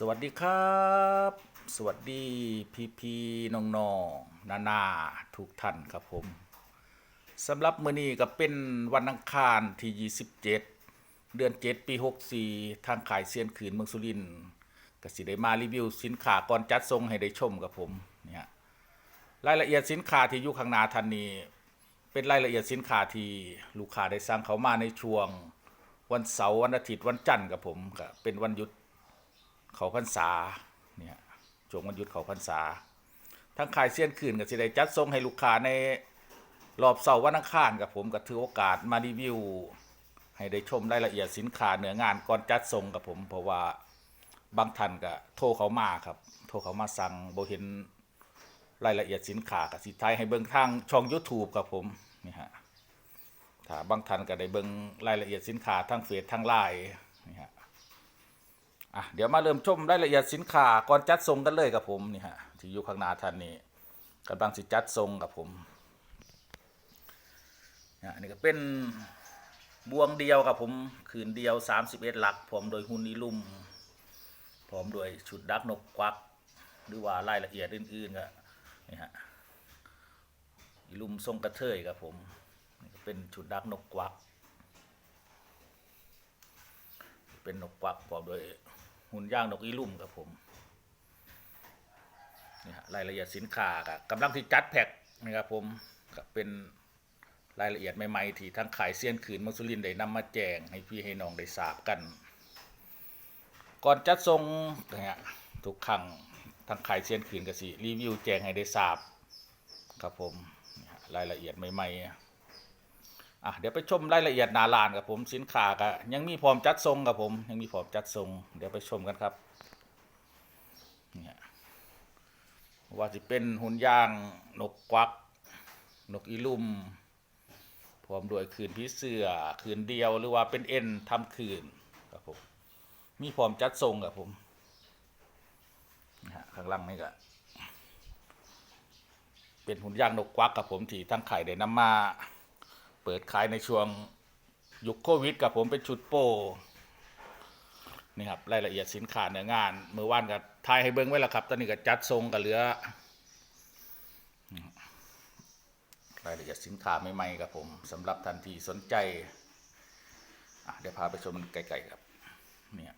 สวัสดีครับ สวัสดีพี่พี่น้องน้องนานาทุกท่านครับผมสำหรับมื้อนี้ก็เป็นวันอังคารที่ 27 เดือน 7 ปี 64 ทางขายเซียนขืนเมืองสุรินทร์ก็สิได้มารีวิวสินค้าก่อนจัดส่งให้ได้ชมกับผมเนี่ยรายละเอียดสินค้าที่อยู่ข้างหน้าท่านนี้ เป็นรายละเอียดสินค้าที่ลูกค้าได้สั่งเขามาในช่วง วันเสาร์วันอาทิตย์วันจันทร์กับผมก็เป็นวันหยุด เขาพรรษาเนี่ยช่วงวันหยุดเขาพรรษา ทั้งขายเสี้ยนคืนก็สิได้จัดส่งให้ลูกค้าในรอบเสาร์วันอังคารกับผมก็ถือโอกาสมารีวิว ให้ได้ชมรายละเอียดสินค้าเหนืองานก่อนจัดส่งกับผม เพราะว่าบางท่านก็โทรเขามาครับ โทรเขามาสั่งโบเห็นรายละเอียดสินค้ากับสิทายให้เบิ่งทางช่อง YouTube กับผมนี่ฮะถ้าบางท่านก็ได้เบิ่งรายละเอียดสินค้าทางเฟซทางไลน์นี่ฮะ อะเดี๋ยวมาเริ่มชมรายละเอียดสินค้าก่อนจัดส่งกันเลยกับผมนี่ฮะที่อยู่ข้างหน้าท่านนี่กำลังสิจัดส่งกับผมนี่นี่ก็เป็นบวงเดียวกับผมคืนเดียว 31 หลักพร้อมโดยหุ่นนิลุ่มพร้อมโดยชุดดักนกควัก หรือว่ารายละเอียดอื่นๆก็นี่ฮะอีลุ่มทรงกระเทยกับผมนี่ก็เป็นชุดดักนกควัก เป็นนกกวักพร้อมโดย หุ่นย่างนกอีลุ่มครับผมนี่ฮะรายละเอียดสินค้ากับกำลังที่จัดแพ็คนะครับผมก็เป็นรายละเอียดใหม่ๆที่ทั้งขายเซียนขืนมัสุรินได้นำมาแจ้งให้พี่ให้น้องได้ทราบกัน ก่อนจัดส่งนะฮะทุกครั้งทั้งขายเซียนขืนก็สิรีวิวแจ้งให้ได้ทราบครับผมรายละเอียดใหม่ๆ อะเดี๋ยวไปชมรายละเอียดนาลานกับผมสินค้าก็ยังมีพร้อมจัดทรงกับผมยังมีพร้อมจัดทรง เดี๋ยวไปชมกันครับเนี่ยว่าจะเป็นหุ่นย่างนกกวัก นกอีลุ่มพร้อมด้วยคืนพิเสือคืนเดียวหรือว่าเป็นเอ็นทำคืนครับผมมีพร้อมจัดทรงกับผมนะฮะข้างล่างนี่ก็เป็นหุ่นย่างนกกวักกับผมที่ทั้งไข่ได้นำมา ปิดขายในช่วงยุคโควิดกับผมเป็นชุดโปนี่ครับรายละเอียดสินค้าเนื้องานเมื่อวานกับทายให้เบิ้งไว้แล้วครับ ตอนนี้ก็จัดทรงกับเหลือ รายละเอียดสินค้าใหม่ๆกับผมสำหรับทันทีสนใจเดี๋ยวพาไปชมมันไกลๆครับเนี่ย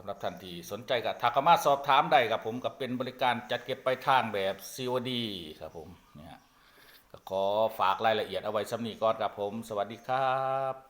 สำหรับท่านที่สนใจกับทักามาสอบถามได้ครับผมกับเป็นบริการจัดเก็บไปลายทางแบบ COD ครับผมเนี่ยก็ขอฝากรายละเอียดเอาไว้สำนีก่อนครับผม สวัสดีครับ